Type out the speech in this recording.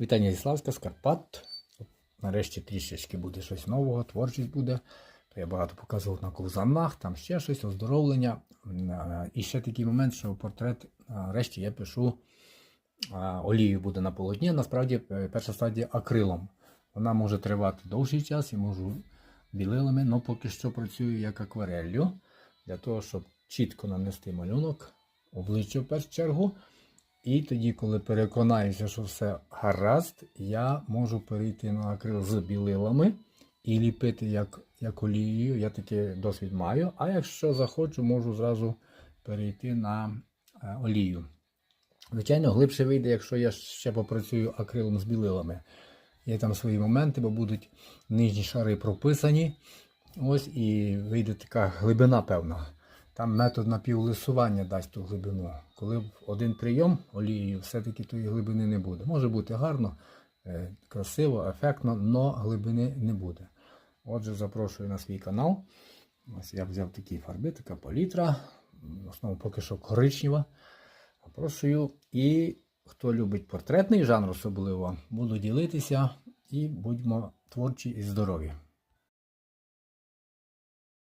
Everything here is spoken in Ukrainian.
Вітання зі Славська, з Карпат. Нарешті трішечки буде щось нового, творчість буде. Я багато показував на ковзанах, там ще щось, оздоровлення. І ще такий момент, що портрет нарешті я пишу олією буде на полотні. Насправді е, перша стадія акрилом. Вона може тривати довший час і можу білилами, але поки що працюю як аквареллю, для того, щоб чітко нанести малюнок, обличчя в першу чергу. І тоді, коли переконаюся, що все гаразд, я можу перейти на акрил з білилами і ліпити як, як олією. Я такий досвід маю. А якщо захочу, можу зразу перейти на е, олію. Звичайно, глибше вийде, якщо я ще попрацюю акрилом з білилами. Є там свої моменти, бо будуть нижні шари прописані. Ось і вийде така глибина певна. Там метод напівлисування дасть ту глибину. Коли один прийом олією, все-таки тої глибини не буде. Може бути гарно, е, красиво, ефектно, але глибини не буде. Отже, запрошую на свій канал. Ось я взяв такі фарби, така палітра. В основному поки що коричнева. Запрошую. І хто любить портретний жанр особливо, буду ділитися і будьмо творчі і здорові.